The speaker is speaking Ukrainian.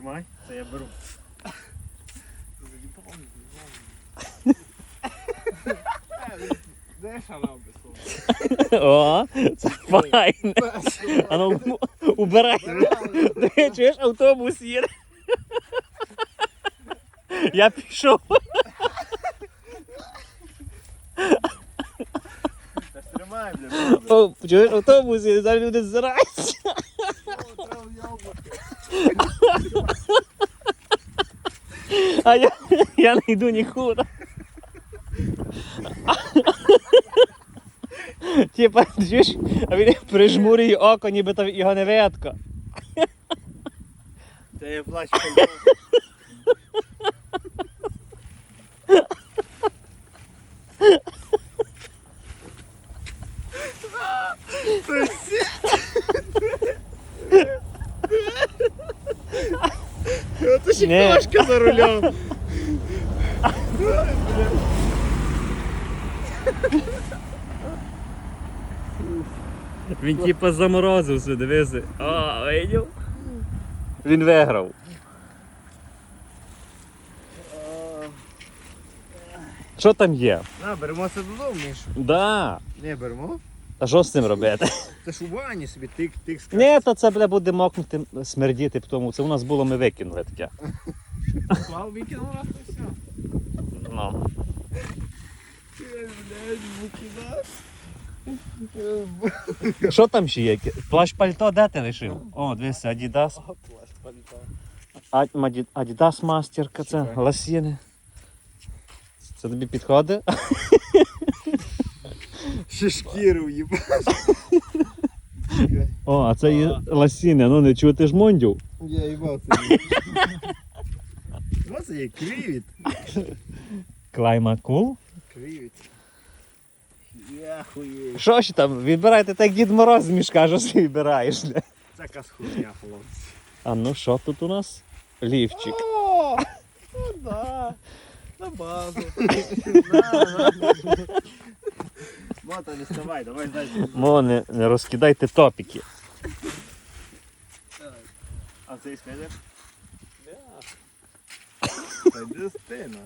Тримай, це я беру. Де шалам без О, це файне. А ну убирай. Ти чуєш, автобус їде. Я пішов. Тримай, бля. О, чуєш, автобус їде, зараз люди ззираються. А я, я не йду нікуди. Типа, чуєш, а він прижмурює око, ніби то його не видко. Та я плащ Не. кошка за рулем. Він типа заморозився, дивися. О, видів? Він виграв. Що там є? На, беремо це додому, Міш. Да. Не, беремо. А що з цим робити? Це ж у ванні собі тик-тик скажеш. Ні, то це бля, буде мокнути, смердіти, тому це у нас було, ми викинули таке. Клав викинув раз і все. Ну. Що там ще є? Плащ пальто де ти лишив? О, дивися, Adidas. Плащ пальто. А- мастерка, це ласіни. Це тобі підходить? Ще шкіру їбаш. О, а це є ласіни, ну не чути ж мондю. Я їбав це. Що це є? Кривіт. Клайма кул. Кривіт. Я хуєю. Що ж там? Вибирайте так Дід Мороз з мішка, що собі вибираєш. бля. Це якась хуйня, хлопці. А ну що тут у нас? Лівчик. О, ну да. На базу. Мота, не вставай, давай дальше. Мо, не, не розкидайте топіки. А цей скажеш? Та йди з ти, на.